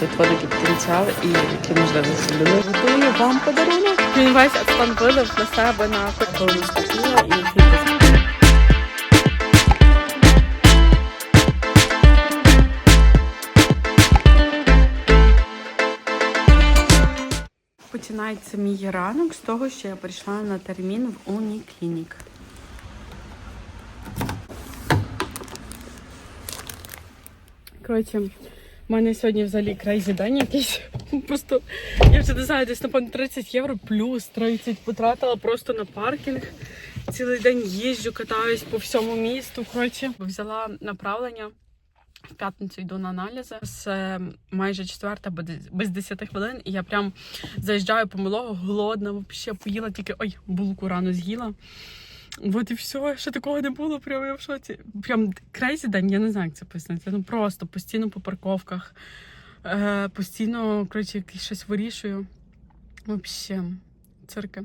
тут великий потенціал і які можливості люди. Готую вам подарунок. Він весь Ацтан вилив на себе на і. Починається мій ранок з того, що я прийшла на термін в Уніклінік. Коротше, в мене сьогодні взагалі крейзі день якийсь. Просто я вже не знаю, десь напевно 30 євро плюс 30 потратила просто на паркінг. Цілий день їжджу, катаюсь по всьому місту. Коротше, взяла направлення. В п'ятницю йду на аналізи з е, майже четверта, без 10 хвилин. І я прям заїжджаю помилого, голодна, взагалі поїла тільки ой, булку рано з'їла. От і все, ще такого не було, прям я в шоці. Прям крейзі день, я не знаю, як це пояснити. Ну просто постійно по парковках, е, постійно, коротше, щось вирішую. Взагалі, цирки.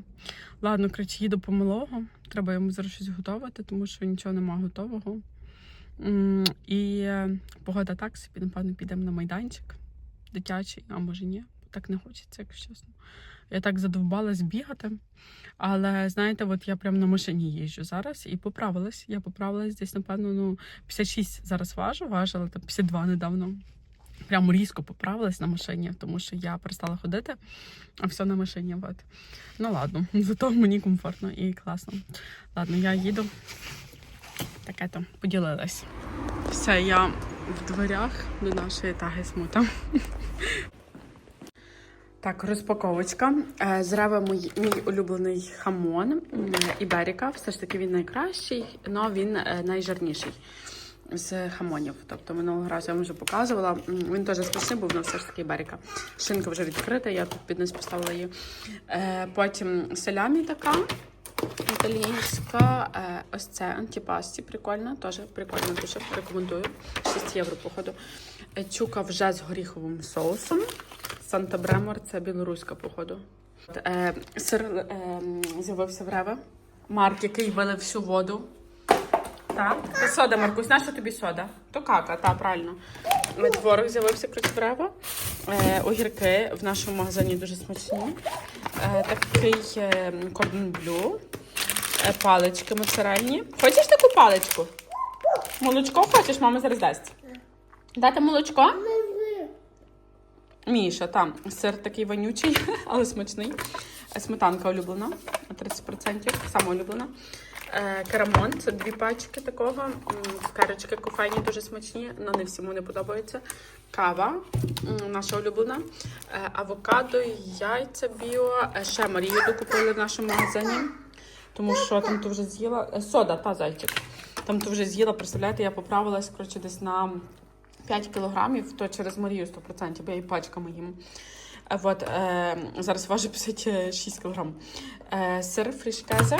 Ладно, коротше, їду по малого. Треба йому зараз щось готувати, тому що нічого нема готового. І е, погода так собі, напевно, підемо на майданчик дитячий, а може ні. Так не хочеться, якщо чесно. Я так задовбалась бігати. Але знаєте, от я прям на машині їжджу зараз і поправилась. Я поправилась десь, напевно, ну 56 зараз важу, важила там 52 недавно. Прямо різко поправилась на машині, тому що я перестала ходити, а все на машині. От. Ну ладно, зато мені комфортно і класно. Ладно, я їду. Таке то поділилась. Все, я в дверях до нашої таги смута. Так, розпаковочка. Е, Зрева мій, мій улюблений хамон м, Іберіка. Все ж таки він найкращий, але він е, найжирніший з хамонів. Тобто минулого разу я вам вже показувала. Він теж смачний був, але все ж таки Іберіка. Шинка вже відкрита, я тут під низ поставила її. Е, Потім селямі така. Італійська, е, ось це антипасті, прикольно, теж прикольно, дуже рекомендую. 6 євро, походу. Е, Чука вже з горіховим соусом. Санта Бремор це білоруська, походу. Е, сир е, з'явився в Реве. Марк, який вилив всю воду. Це сода, Маркусь, наша тобі сода? То кака, так, правильно. Творог з'явився в Реве. Е, огірки в нашому магазині дуже смачні. Е, такий е, кордон блю. Е, палички моцарельні. Хочеш таку паличку? Молочко хочеш? Мама зараз дасть. Дати молочко? Міша, там сир такий вонючий, але смачний. Е, Сметанка улюблена, 30%, сама улюблена. Е, Карамон, це дві пачки такого. М, Цукерочки кофейні дуже смачні, але не всьому не подобається. Кава, наша улюблена. Е, Авокадо, яйця біо. Ще Марію докупили в нашому магазині. Тому що там то вже з'їла. Сода, та зайчик. Там то вже з'їла, представляєте, я поправилась коротше, десь на 5 кілограмів, то через Марію 100%, бо я і пачками їм. Е, Вот, е, зараз важу 56 кілограм. Е, сир фрішкезе,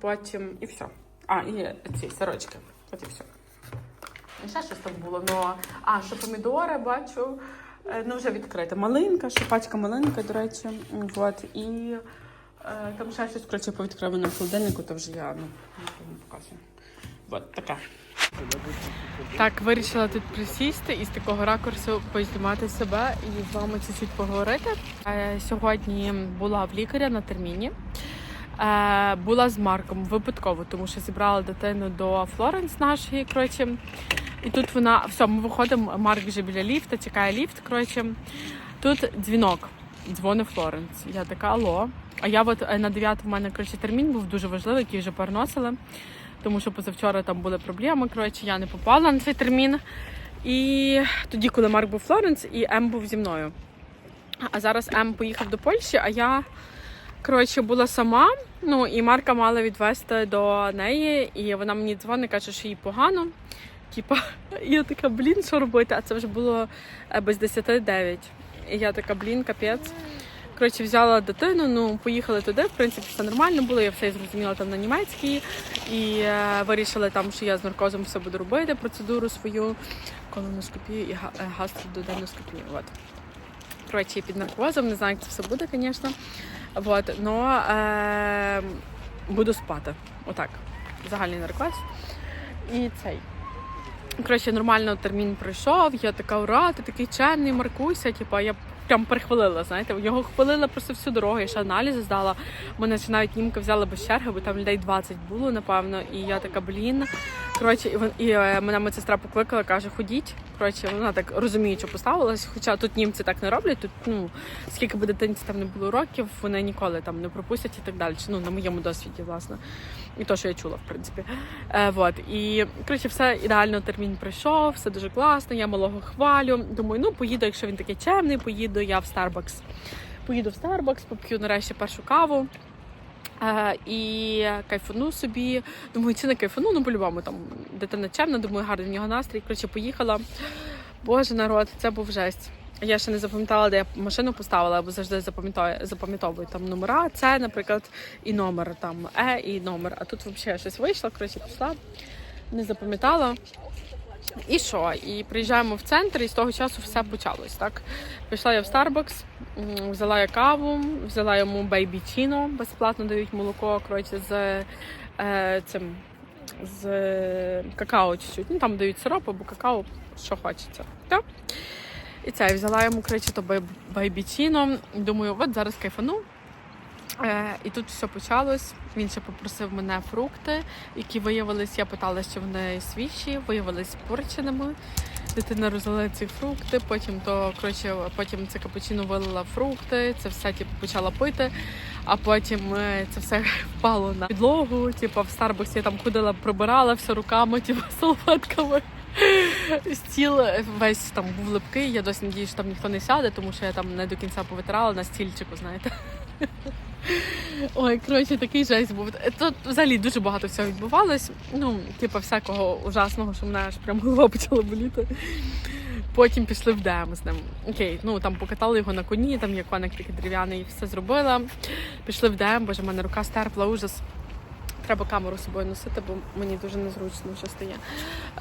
потім і все. А, і ці сирочки. От і все. І ще щось там було. Ну, а, що помідори бачу. е, Ну, вже відкрита. Малинка, ще пачка малинка, до речі. М, Вот, і е, там ще щось, коротше, повідкривано в холодильнику, то вже я ну, не показую. От таке. Так, вирішила тут присісти і з такого ракурсу познімати себе і з вами чуть-чуть поговорити. Е, Сьогодні була в лікаря на терміні. Е, Була з Марком випадково, тому що зібрала дитину до Флоренс нашої. Коротше, і тут вона все, ми виходимо. Марк вже біля ліфта, чекає ліфт. Коротше, тут дзвінок. Дзвонить Флоренс. Я така алло. А я от е, на 9 в мене коротше, термін був дуже важливий, який вже переносили тому що позавчора там були проблеми. Коротше, я не попала на цей термін. І тоді, коли Марк був Флоренс, і М був зі мною. А зараз М поїхав до Польщі, а я коротше була сама. Ну і Марка мала відвезти до неї, і вона мені дзвонить, каже, що їй погано. Типа, я така, блін, що робити? А це вже було е, без 10-9. І я така, блін, капець. Коротше, взяла дитину, ну поїхали туди. В принципі, все нормально було. Я все зрозуміла там на німецькій. І е, вирішили там, що я з наркозом все буду робити, процедуру свою, колоноскопію і га- е, гастрододеноскопію. От. Коротше, під наркозом, не знаю, як це все буде, звісно. Вот. Но е, буду спати. Отак. Загальний наркоз. І цей. Коротше, нормально термін пройшов, я така ура, ти такий чемний, маркуйся. Типа, я прям перехвалила, знаєте, його хвалила просто всю дорогу, я ще аналізи здала. Мене ще навіть німка взяла без черги, бо там людей 20 було, напевно. І я така, блін. Коротше, і, і, і е, мене медсестра покликала, каже, ходіть. Коротше, вона так розуміючи поставилась. Хоча тут німці так не роблять. Тут ну скільки би дитинці там не було років, вони ніколи там не пропустять і так далі. Ну на моєму досвіді, власне. І то, що я чула, в принципі. Е, вот. І коротше, все ідеально термін пройшов, все дуже класно. Я малого хвалю. Думаю, ну поїду, якщо він такий чемний, поїду я в Starbucks. Поїду в Starbucks, поп'ю нарешті першу каву. Е, і кайфану собі. Думаю, чи не кайфану, ну по-любому там дитина чемна, думаю, гарний в нього настрій. Коротше, поїхала. Боже народ, це був жесть. Я ще не запам'ятала, де я машину поставила, бо завжди запам'ятовую там номера. Це, наприклад, і номер там Е, і номер. А тут взагалі щось вийшло, коротше, пішла, не запам'ятала. І що? І приїжджаємо в центр, і з того часу все почалось. Так пішла я в Starbucks, взяла я каву, взяла йому бейбі чіно, безплатно дають молоко, коротше, з е, цим з какао чуть-чуть. Ну там дають сироп або какао, що хочеться. Так? І це я взяла йому коротше, то бей- бейбі чіно. Думаю, от зараз кайфану. Е, і тут все почалось. Він ще попросив мене фрукти, які виявились. Я питала, що вони свіжі, виявились порченими. Дитина розлила ці фрукти, потім то коротше, потім це капучино вилила фрукти, це все типу, почала пити, а потім е, це все впало на підлогу. Типу, в Старбуксі я там ходила, прибирала все руками, типу, салфетками. Стіл весь там був липкий. Я досі надію, що там ніхто не сяде, тому що я там не до кінця повитирала на стільчику, знаєте. Ой, коротше, такий жесть був. Тут взагалі дуже багато всього відбувалось. Ну, типу, всякого ужасного, що мене аж прям голова почала боліти. Потім пішли в ДМ з ним. Окей, ну там покатали його на коні, там є коник такий дерев'яний, все зробила. Пішли в ДМ, боже, в мене рука стерпла, ужас. Треба камеру з собою носити, бо мені дуже незручно що стає.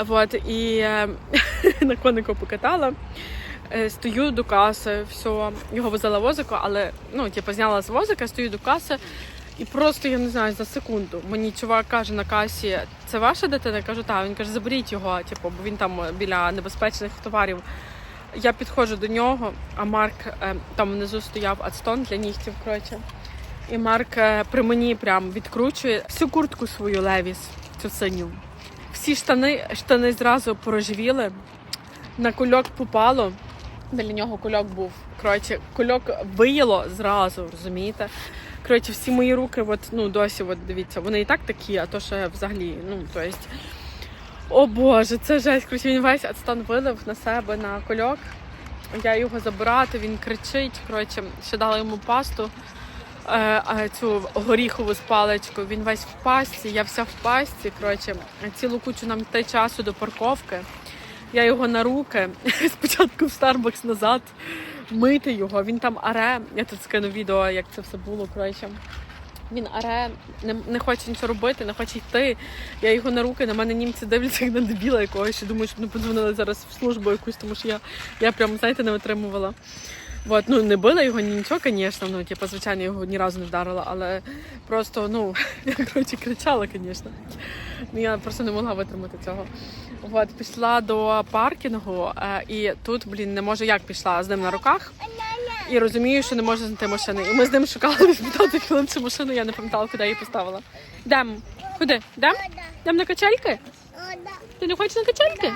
Вот, і е, на конику покатала. Е, Стою до каси, все, його возила возико, але ну, типу, зняла з возика, стою до каси. І просто я не знаю за секунду. Мені чувак каже на касі, це ваша дитина? Я кажу, так. Він каже, заберіть його, типу, бо він там біля небезпечних товарів. Я підходжу до нього, а Марк е, там внизу стояв ацтон для нігтів. Коротше. І Марк е, при мені прям відкручує всю куртку свою левіс, цю синю. Всі штани, штани зразу порожевіли, на кульок попало. Біля нього кульок був. Коротше, кульок виїло зразу, розумієте? Коротше, всі мої руки, от, ну, досі, от, дивіться, вони і так такі, а то ще взагалі, ну, то есть, о Боже, це жесть. Коротше, він весь ацтан вилив на себе на кульок. Я його забирати, він кричить. Коротше, ще дала йому пасту, е, цю горіхову з паличкою. Він весь в пасті, я вся в пасті. Коротше, цілу кучу нам йти часу до парковки. Я його на руки, спочатку в Starbucks назад, мити його. Він там аре. Я тут скину відео, як це все було. Коротше. Він аре, не, не хоче нічого робити, не хоче йти. Я його на руки, на мене німці дивляться як на дебіла якогось, що думаю, що не подзвонили зараз в службу якусь, тому що я, я прям, знаєте, не отримувала. От, ну не била його ні нічого, звісно. Ну, типу, звичайно, його ні разу не вдарила, але просто, ну, я коротше кричала, звісно. Ну, я просто не могла витримати цього. От, пішла до паркінгу, е, і тут, блін, не можу як пішла з ним на руках. І розумію, що не можу знайти машини. І ми з ним шукали 15 хвилин цю машину, я не пам'ятала, куди її поставила. Йдемо. Куди? Йдемо? Йдемо на качельки? Ти не хочеш на качельки?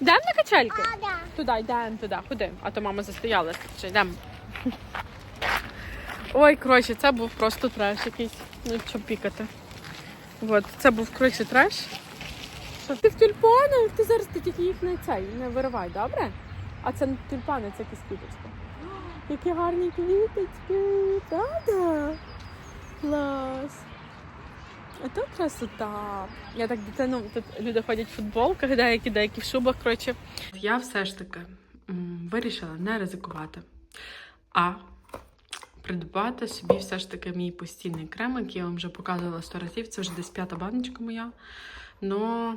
Йдемо на качельки? Туди, йдемо туди. Куди? А то мама застоялась. Чи йдемо? Ой, коротше, це був просто треш якийсь. Ну, що пікати. От, це був коротше треш. Що ти в тюльпанах? Ти зараз ти тільки їх не цей, не виривай, добре? А це не тюльпани, це якісь квіточки. Які гарні квіточки, правда? Клас. А красота. Я так дитину, тут люди ходять в футболках, деякі, деякі в шубах, коротше. Я все ж таки вирішила не ризикувати, а придбати собі все ж таки мій постійний крем, який я вам вже показувала сто разів. Це вже десь п'ята баночка моя. Но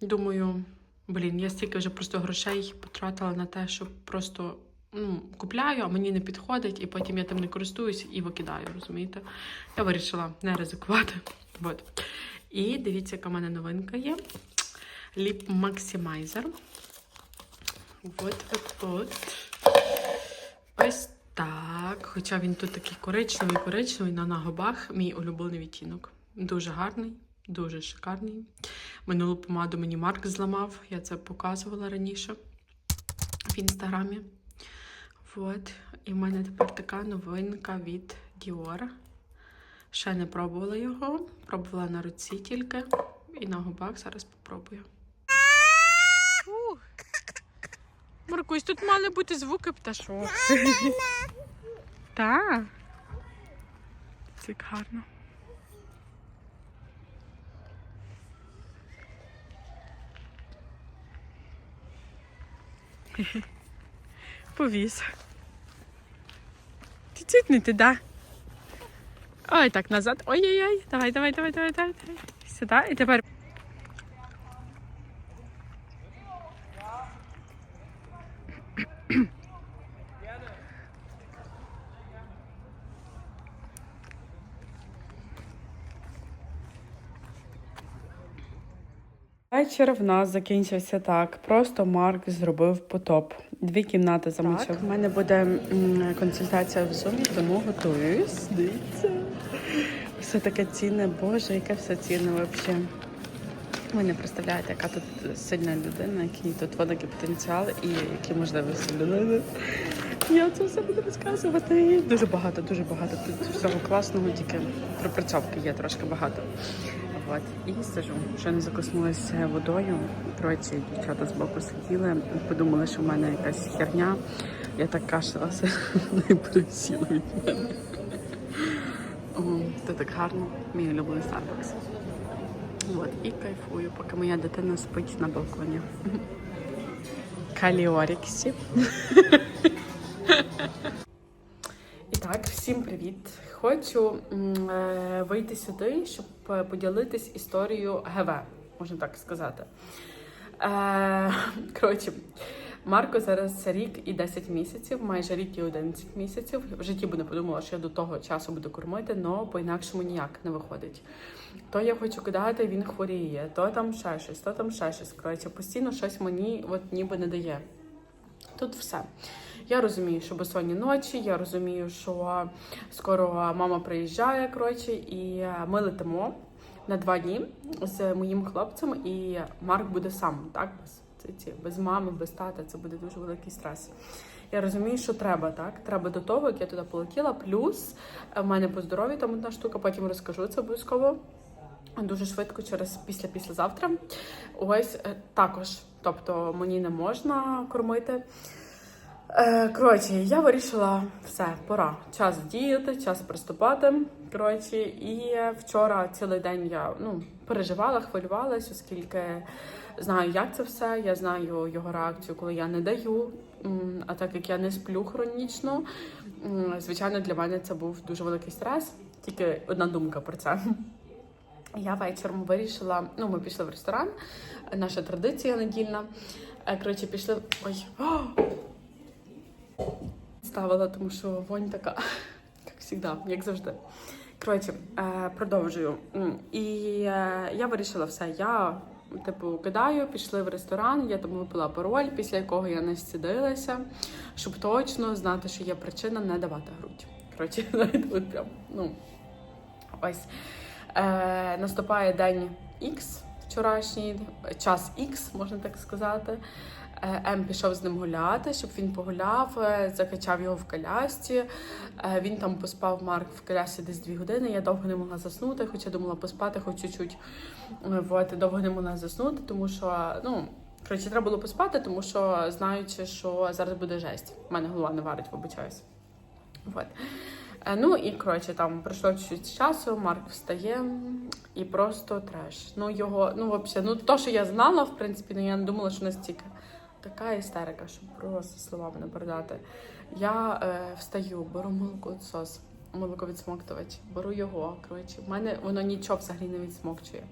думаю, блін, я стільки вже просто грошей потратила на те, щоб просто ну, купляю, а мені не підходить, і потім я тим не користуюсь і викидаю, розумієте? Я вирішила не ризикувати. От. І дивіться, яка в мене новинка є. Ліп Максимайзер. От, от, от. Ось так. Хоча він тут такий коричневий, коричневий, на, на губах мій улюблений відтінок. Дуже гарний, дуже шикарний. Минулу помаду мені Марк зламав, я це показувала раніше в інстаграмі. От. І в мене тепер така новинка від Dior. Ще не пробувала його. Пробувала на руці тільки. І на губах зараз попробую. Маркусь, тут мали бути звуки пташок. Так. Це гарно. Повіс. Ти да? Ой, так, назад. Ой-ой-ой. Давай, давай, давай, давай, давай. давай. Сюди. І тепер. Вечір в нас закінчився так. Просто Марк зробив потоп. Дві кімнати замочив. У мене буде консультація в зумі, тому готуюсь. Дивіться. Все таке цінне, боже, яке все цінне взагалі. Ви не представляєте, яка тут сильна людина, який тут великий потенціал і які можливості людини. Я це все буду розказувати. Дуже багато, дуже багато. Тут всього класного, тільки пропрацьовки є трошки багато. От. І сижу, ще не закоснулася водою. Коротше, дівчата з боку сиділи, подумали, що в мене якась херня. Я так кашлялася, не пересіла від мене. Це так гарно, мій улюблений Starbucks. От, і кайфую, поки моя дитина спить на балконі. Каліоріксі. І так, всім привіт! Хочу е, вийти сюди, щоб е, поділитись історією ГВ, можна так сказати. Е, коротше, Марко зараз рік і 10 місяців, майже рік і 11 місяців. В житті би не подумала, що я до того часу буду кормити, але по-інакшому ніяк не виходить. То я хочу кидати, він хворіє, то там ще щось, то там ще щось. Коротше, постійно щось мені от ніби не дає. Тут все. Я розумію, що безсонні ночі, я розумію, що скоро мама приїжджає, коротше, і ми летимо на два дні з моїм хлопцем, і Марк буде сам, так? Без, без мами, без тата. Це буде дуже великий стрес. Я розумію, що треба, так? Треба до того, як я туди полетіла. Плюс в мене по здоров'ю там одна штука, потім розкажу це обов'язково. Дуже швидко через після післязавтра. Ось е, також. Тобто мені не можна кормити. Е, Коротше, я вирішила все, пора. Час діяти, час приступати. Коротше, і вчора цілий день я ну, переживала, хвилювалась, оскільки знаю, як це все. Я знаю його реакцію, коли я не даю. А так як я не сплю хронічно, звичайно, для мене це був дуже великий стрес. Тільки одна думка про це. Я вечором вирішила. Ну, ми пішли в ресторан. Наша традиція недільна. Е, Коротше, пішли. Ой! Ставила, тому що вонь така, як завжди, як завжди. Коротше, е, продовжую. І е, я вирішила все. Я, типу, кидаю, пішли в ресторан, я там випила пароль, після якого я не зцідилася, щоб точно знати, що є причина не давати грудь. Коротше, от прям, ну, ось. Е, наступає день X, вчорашній, час X, можна так сказати. Е, М пішов з ним гуляти, щоб він погуляв, е, закачав його в колясці. Е, Він там поспав Марк в колясці десь дві години. Я довго не могла заснути, хоча думала поспати хоч чуть-чуть. Вот, довго не могла заснути, тому що, ну, коротше, треба було поспати, тому що знаючи, що зараз буде жесть. У мене голова не варить, вибачаюсь. Вот. Ну і коротше, там пройшло чуть часу, Марк встає і просто треш. Ну його, ну взагалі, ну то, що я знала, в принципі, ну я не думала, що настільки така істерика, що просто словами не передати. Я е, встаю, беру молоко сос, молоко відсмоктувач, беру його. Коротше, в мене воно нічого взагалі не відсмокчує.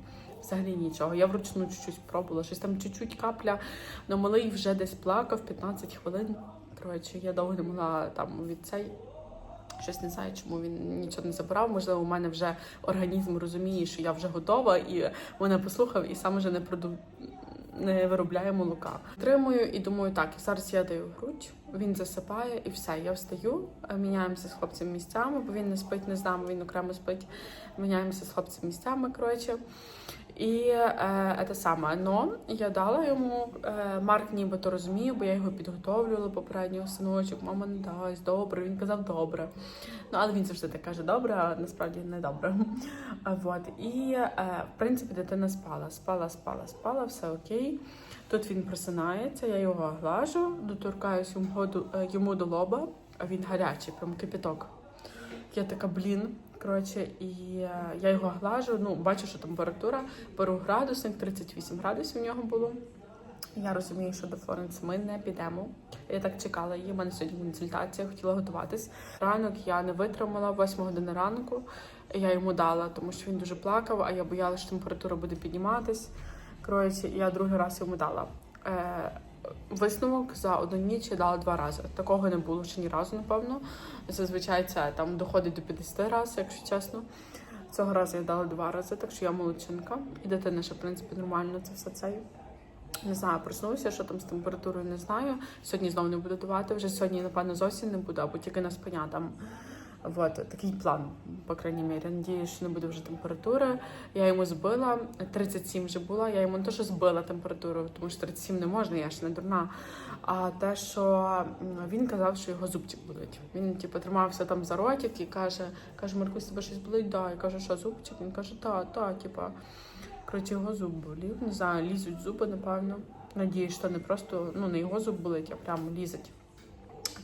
Взагалі нічого. Я вручну чуть-чуть пробувала, щось там чуть-чуть капля, але малий вже десь плакав 15 хвилин. Коротше, я довго не могла там від цей. Щось не знаю, чому він нічого не забирав. Можливо, у мене вже організм розуміє, що я вже готова, і мене послухав, і сам вже не проду... не виробляє молока. Тримую і думаю, так, зараз я даю грудь, він засипає і все. Я встаю, е, міняємося з хлопцем місцями, бо він не спить не з нами, він окремо спить. Міняємося з хлопцем місцями, коротше. І е, це саме, но я дала йому, е, Марк нібито розумів, бо я його підготовлювала попереднього синочок, мама не дасть, добре. Він казав добре. Ну, але він завжди так каже добре, а насправді не добре. Вот. І е, в принципі дитина спала, спала, спала, спала, все окей. Тут він просинається, я його глажу, доторкаюсь е, йому до лоба, а він гарячий, прям кипяток. Я така, блін. Коротше, і е, я його глажу, ну, бачу, що температура, беру градусник, 38 градусів у нього було. Я розумію, що до Флоренс ми не підемо. Я так чекала її. У мене сьогодні консультація, хотіла готуватись. Ранок я не витримала, 8 години ранку. Я йому дала, тому що він дуже плакав, а я боялася, що температура буде підніматись. Коротше, я другий раз йому дала. Висновок за одну ніч я дала два рази. Такого не було ще ні разу, напевно. Зазвичай це там доходить до 50 разів, якщо чесно. Цього разу я дала два рази, так що я молодчинка. І дитина ще, в принципі, нормально це все це. Не знаю, проснувся, що там з температурою не знаю. Сьогодні знову не буду давати. Вже сьогодні, напевно, зовсім не буду, або тільки на спиня там. Вот, такий план, по крайній мірі. Надіюсь, що не буде вже температури. Я йому збила, 37 вже була, я йому що збила температуру, тому що 37 не можна, я ж не дурна. А те, що він казав, що його зубчик болить. Він типу, тримався там за ротик і каже, каже, Маркусь, тебе щось болить? Да. Я кажу, що зубчик? Він каже, та, та, типа. Коротше, його зуб болів. Не знаю, лізуть зуби, напевно. Надіюсь, що не просто ну, не його зуб болить, а прямо лізуть.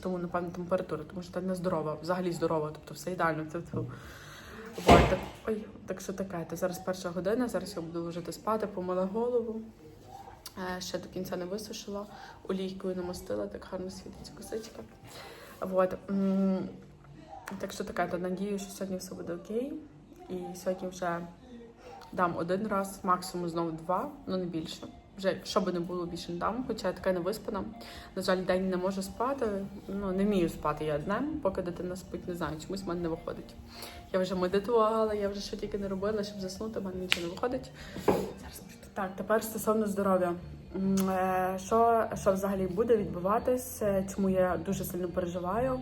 Тому, напевно, температура, тому що це не здорова, взагалі здорова, тобто все ідеально. Вот, так, ой, так що таке, то зараз перша година, зараз я буду лежати спати, помила голову. Е, ще до кінця не висушила, олійкою намастила, так гарно світиться косичка. Вот. Так що таке, то надію, що сьогодні все буде окей. І сьогодні вже дам один раз, максимум знову два, ну не більше. Вже що би не було, більше не дам, хоча я така не виспана. На жаль, день не можу спати. Ну не вмію спати я днем, поки дитина спить, не знаю, чомусь в мене не виходить. Я вже медитувала, я вже що тільки не робила, щоб заснути, в мене нічого не виходить. Зараз так, тепер стосовно здоров'я. Е, Що, що взагалі буде відбуватись, е, чому я дуже сильно переживаю?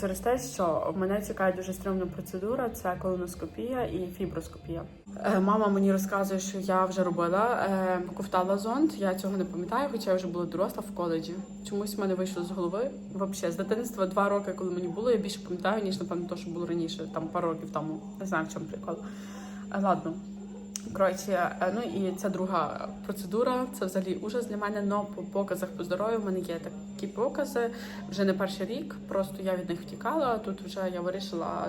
Через те, що мене цікавить дуже стрімна процедура, це колоноскопія і фіброскопія. Е, Мама мені розказує, що я вже робила, е, ковтала зонд. Я цього не пам'ятаю, хоча я вже була доросла в коледжі. Чомусь в мене вийшло з голови. Взагалі, з дитинства два роки, коли мені було, я більше пам'ятаю, ніж напевно, то, що було раніше, там пару років тому. Не знаю, в чому прикол. Е, Ладно. Коротше, е, ну і ця друга процедура, це взагалі ужас для мене. Но по показах по здоров'ю в мене є такі покази вже не перший рік. Просто я від них втікала. Тут вже я вирішила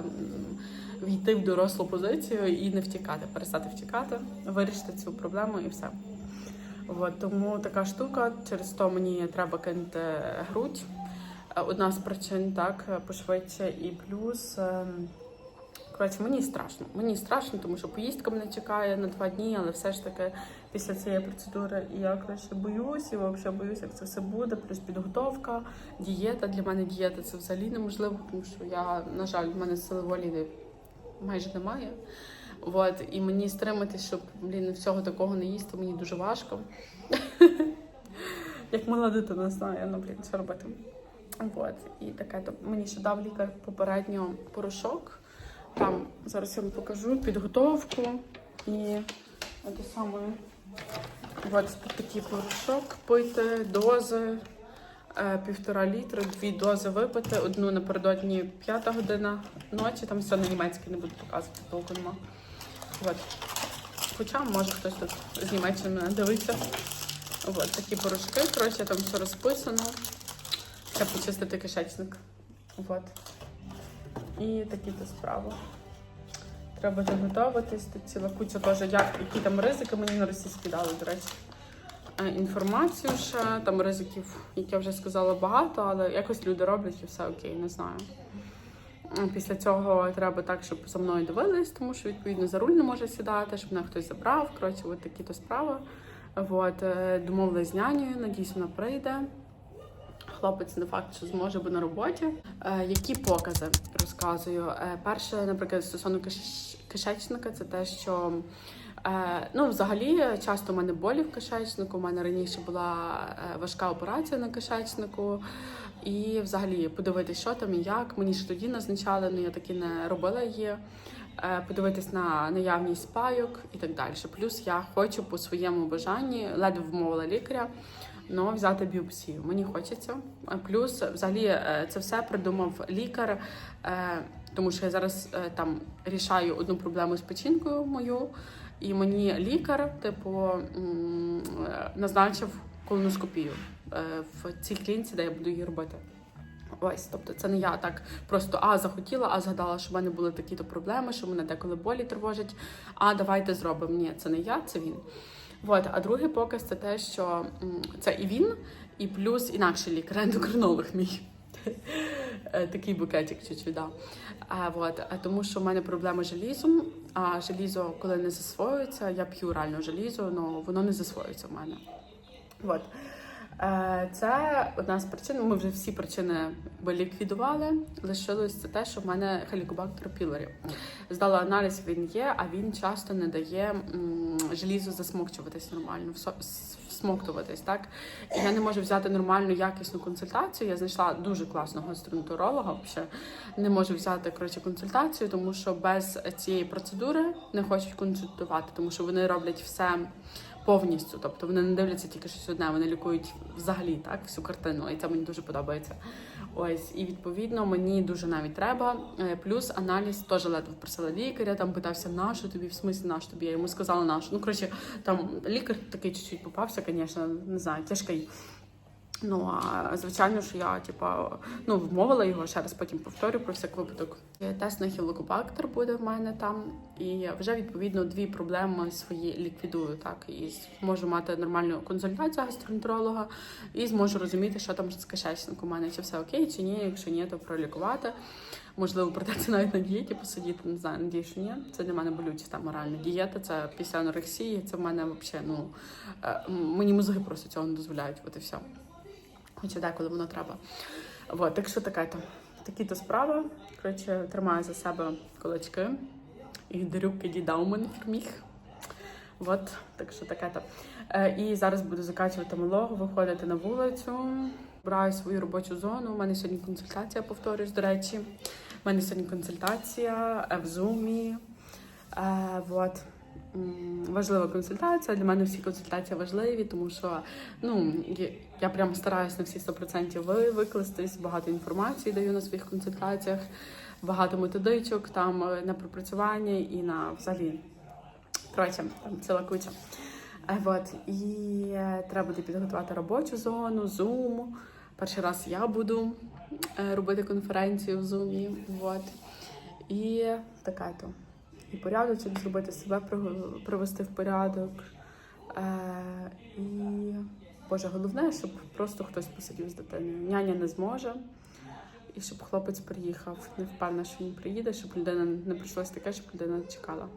війти в дорослу позицію і не втікати, перестати втікати, вирішити цю проблему і все. От, тому така штука. Через то мені треба кинути грудь. Е, Одна з причин так пошвидше, і плюс. Коротше, мені страшно. Мені страшно, тому що поїздка мене чекає на два дні, але все ж таки після цієї процедури я коротше боюсь, і взагалі боюсь, як це все буде. Плюс підготовка, дієта. Для мене дієта це взагалі неможливо, тому що я, на жаль, в мене сили волі майже немає. От, і мені стримати, щоб блін, всього такого не їсти, мені дуже важко. Як мала дитина знає, ну блін, що робити. От, і таке, то мені ще дав лікар попередньо порошок. Там зараз я вам покажу підготовку і те саме. От такий порошок пити, дози, е, півтора літра, дві дози випити, одну напередодні п'ята година ночі, там все на німецький не буду показувати, толку нема. От. Хоча може хтось тут з Німеччини дивиться. От такі порошки, коротше, там все розписано. Це почистити кишечник. От. І такі то справи. Треба готуватись. Тут ціла куча теж, як, які там ризики мені на російські дали, до речі. Е, Інформацію ще, там ризиків, як я вже сказала, багато, але якось люди роблять і все окей, не знаю. Е, Після цього треба так, щоб за мною дивились, тому що відповідно за руль не може сідати, щоб мене хтось забрав. Коротше, от такі то справи. От, е, домовились з нянею, надіюсь, вона прийде. Хлопець не факт, що зможе, бо на роботі. Е, які покази розказую? Е, перше, наприклад, стосовно киш- кишечника, це те, що Е, ну, взагалі, часто у мене болі в кишечнику. У мене раніше була важка операція на кишечнику. І взагалі подивитись, що там і як. Мені ж тоді назначали, але я таки не робила її. Подивитись на наявність спайок і так далі. Плюс я хочу по своєму бажанні, ледве вмовила лікаря, но взяти біопсію. Мені хочеться. Е, Плюс, взагалі, е, це все придумав лікар, е, тому що я зараз там рішаю одну проблему з печінкою мою, і мені лікар, типу, назначив колоноскопію в цій клініці, де я буду її робити. Ось, тобто це не я так просто а захотіла, а згадала, що в мене були такі-то проблеми, що мене деколи болі тривожать. А давайте зробимо. Ні, це не я, це він. От, а другий показ це те, що це і він, і плюс інакший лікар, ендокринолог мій. Е, Такий букетик чуть-чуть да. А, от, а тому що в мене проблема з желізом, а желізо, коли не засвоюється, я п'ю реально желізо, але воно не засвоюється в мене. От. Е, Це одна з причин. Ми вже всі причини ліквідували. Лишилось це те, що в мене хелікобактер пілорі. Здала аналіз, він є, а він часто не дає желізу засмокчуватись нормально, всмоктуватись. Так і я не можу взяти нормальну якісну консультацію. Я знайшла дуже класного гастроентеролога. Взагалі не можу взяти коротше консультацію, тому що без цієї процедури не хочуть консультувати, тому що вони роблять все повністю. Тобто вони не дивляться тільки щось одне, вони лікують взагалі так всю картину, і це мені дуже подобається. Ось і відповідно мені дуже навіть треба. Е, Плюс аналіз теж ледве просила лікаря. Там питався, на що тобі в смислі на що тобі. Я йому сказала на що. Ну коротше, там лікар такий чуть-чуть попався, звісно, не знаю, тяжкий. Ну а звичайно, що я типа ну вмовила його ще раз, потім повторю про всяк випадок. Е, Тест на хілокобактер буде в мене там, і вже відповідно дві проблеми свої ліквідую. Так і зможу мати нормальну консультацію гастроентеролога, і зможу розуміти, що там з кишечником у мене, чи все окей, чи ні. Якщо ні, то пролікувати. Можливо, придеться навіть на дієті посидіти. Не знаю, надію, що ні. Це для мене болюче там морально. Дієта це після анорексії. Це в мене взагалі, ну е, мені мозги просто цього не дозволяють. От і все. Хоча деколи воно треба. Вот, так що таке то. Такі то справи. Коротше, тримаю за себе кулачки. І дарю киді даумен фірміх. Вот, так що таке то. Е, і зараз буду закачувати малого, виходити на вулицю. Браю свою робочу зону. У мене сьогодні консультація, повторюсь, до речі. У мене сьогодні консультація е, в зумі. Е, вот. Важлива консультація. Для мене всі консультації важливі, тому що ну, я, прям стараюсь на всі 100% викластись, багато інформації даю на своїх консультаціях, багато методичок там е, на пропрацювання і на взагалі. Коротше, там ціла куча. Е, Вот. І е, треба буде підготувати робочу зону, Zoom. Перший раз я буду е, робити конференцію в Zoom. Вот. І така то. І порядочок зробити себе при- привести в порядок. Е, і Боже, головне, щоб просто хтось посидів з дитиною. Няня не зможе. І щоб хлопець приїхав. Не впевнена, що він приїде, щоб людина не прийшлось таке, щоб людина чекала.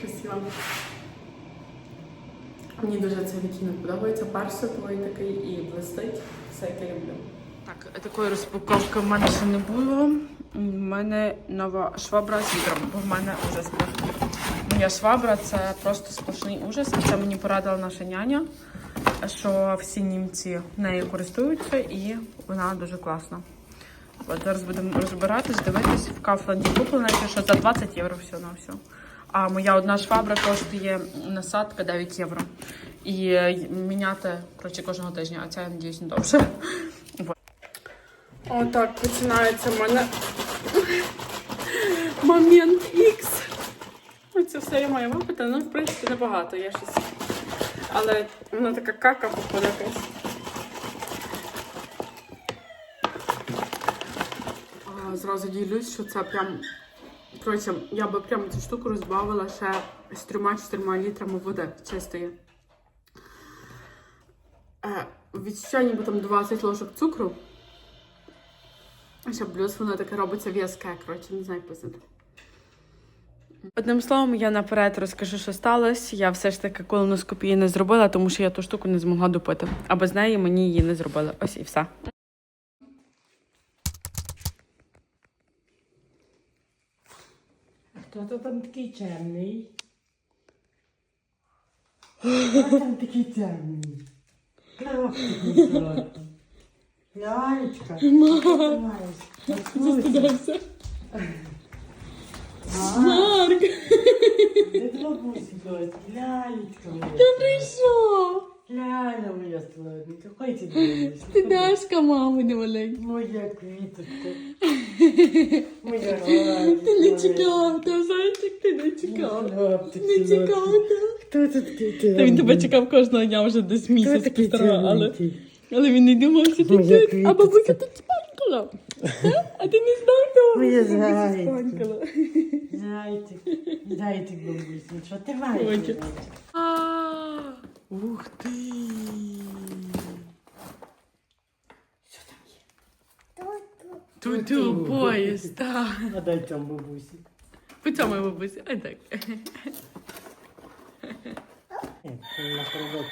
Красиво. Мені дуже цей відтінок подобається. Персиковий такий і блистить. Все, як я люблю. Так, такої розпаковки в мене ще не було. У мене нова швабра з відром, бо в мене ужас був. Моя швабра це просто сплошний ужас. І це мені порадила наша няня, що всі німці нею користуються і вона дуже класна. От зараз будемо розбиратись, дивитись. В Кафланді куплена, що за 20 євро все на все. А моя одна швабра коштує насадка 9 євро. І е, міняти коротше, кожного тижня, а ця, я надіюсь, не довше. Отак починається в мене момент X. Оце все я маю випити, ну, в принципі, небагато, я щось. Але вона така кака походу якась. Зразу ділюсь, що це прям. Коротше, я би прям цю штуку розбавила ще з трьома-чотирма літрами води чистої. Е, відчуття ніби там 20 ложок цукру. Ще плюс воно таке робиться в'язке, коротше, не знаю, як. Одним словом, я наперед розкажу, що сталося. Я все ж таки колоноскопії не зробила, тому що я ту штуку не змогла допити. А без неї мені її не зробили. Ось і все. Хто то там такий темний? Хто там такий темний? Крапки. Лялечка, ти маєш? Марк, Де ти бабусі дочки? Лялечка моя. прийшов. Ляля моя солоденька. Хай ти дивишся. Ти Дашка, мами не маленька. Моя квіточка. Моя. Ти не чекав, та зайчик, ти не чекав. Не чекав, та. Хто це такий Та він тебе чекав кожного дня вже десь місяць півтора, але? Але він не думав, що ти Моя тут. А бабуся квіточка. тут спанкала. А ти не знав того? Що бабуся спанкала. Зайчик, зайчик бабусі, що ти маєш? А, Ух ти! Що там є? Ту-ту, поїзд, так. А дай там бабусі. По цьому бабусі, ой так. Е, це на коробок.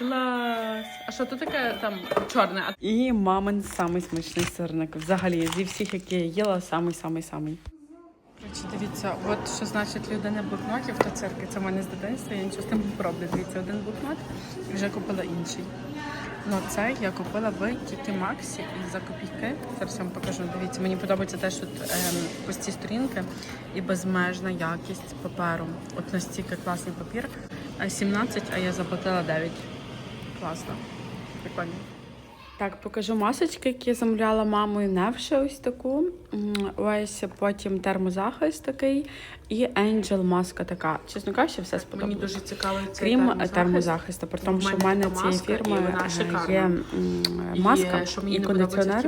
Клас! А що тут таке там чорне? І мамин самий смачний сирник. Взагалі, зі всіх, які я їла, самий самий самий. Коротше, дивіться, от що значить людина блокнотів та церкви. Це в мене з дитинства, я нічого з тим не роблю. Дивіться, один блокнот і вже купила інший. Ну, це я купила в Кікі Максі і за копійки. Зараз вам покажу. Дивіться, мені подобається те, що тут ем, пусті сторінки і безмежна якість паперу. От настільки класний папір. Е, 17, а я заплатила 9. Класно. Прикольно. Так, покажу масочки, які я замовляла мамою Невше ось таку. Ось потім термозахист такий і Angel маска така. Чесно кажучи, все сподобалось. Мені дуже цікаво цей Крім термозахист. термозахисту, при тому, що в мене цієї фірми е, є І, маска що і мені не кондиціонер.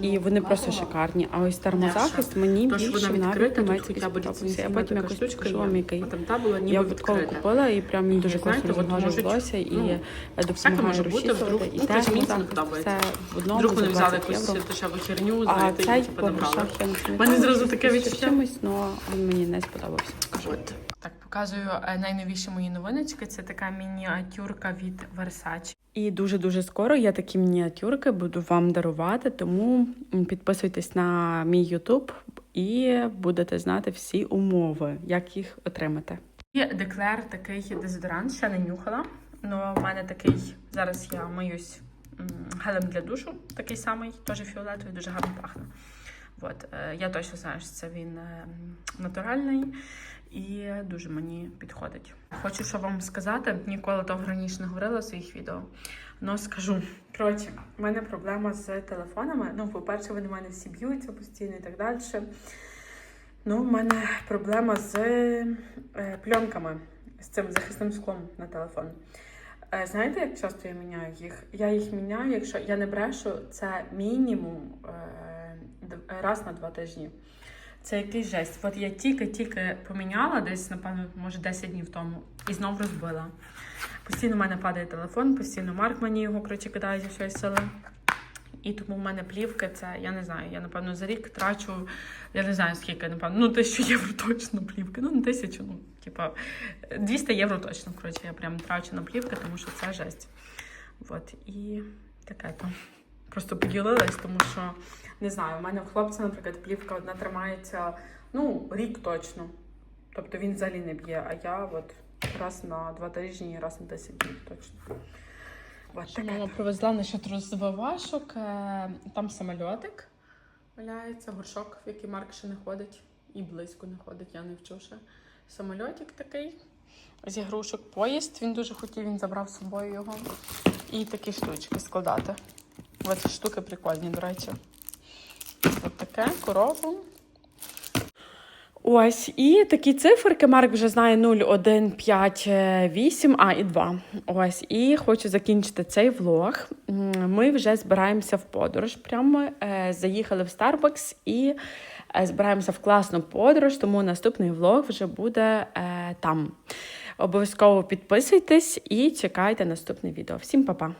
І ну, вони просто шикарні. А ось термозахист мені більше навіть німецький сподобався. Я потім якось штучка покажу вам який. Там та була ніби Я випадково купила і прям мені дуже класно волосся і ну, допомагає розчісувати. І ну, це в одному за взяли 20 якусь євро. А цей і типу набрали. погрушах я не пам'ятаю. Мене зразу таке відчуття. чимось, але мені не сподобався. От. Так, показую е, найновіші мої новиночки. Це така мініатюрка від Versace. І дуже дуже скоро я такі мініатюрки буду вам дарувати, тому підписуйтесь на мій YouTube і будете знати всі умови, як їх отримати. І деклер такий дезодорант, ще не нюхала. Ну, в мене такий, зараз я миюсь м, гелем для душу, такий самий, теж фіолетовий, дуже гарно пахне. От, е, я точно знаю, що це він е, натуральний і дуже мені підходить. Хочу що вам сказати, ніколи того раніше не говорила в своїх відео. Ну скажу. Коротше, в мене проблема з телефонами. Ну, по-перше, вони в мене всі б'ються постійно і так далі. Ну, в мене проблема з е, пленками, з цим захисним склом на телефон. Знаєте, як часто я міняю їх? Я їх міняю, якщо я не брешу, це мінімум раз на два тижні. Це якийсь жесть. От я тільки-тільки поміняла десь, напевно, може 10 днів тому, і знов розбила. Постійно в мене падає телефон, постійно Марк мені його коротше, кидає зі всієї сили. І тому в мене плівки це, я не знаю, я напевно за рік трачу, я не знаю скільки, напевно, ну тисячу євро точно плівки. Ну, не тисячу, ну, типа 200 євро точно. Коротше, я прям трачу на плівки, тому що це жесть. От, і таке то. Просто поділилась, тому що не знаю, у мене в хлопця, наприклад, плівка одна тримається ну, рік точно. Тобто він взагалі не б'є, а я от раз на два тижні, раз на 10 днів точно. От таке мама привезла насчет розвивашок. е, Там самольотик валяється, горшок, в який Марк ще не ходить, і близько не ходить, я не вчу ще. Самольотик такий з ігрушок поїзд. Він дуже хотів, він забрав з собою його. І такі штучки складати. Ось штуки прикольні, до речі. Ось таке, корову. Ось, і такі циферки. Марк вже знає 0, 1, 5, 8, а і 2. Ось, і хочу закінчити цей влог. Ми вже збираємося в подорож. Прямо е, заїхали в Starbucks і е, збираємося в класну подорож, тому наступний влог вже буде е, там. Обов'язково підписуйтесь і чекайте наступне відео. Всім па-па!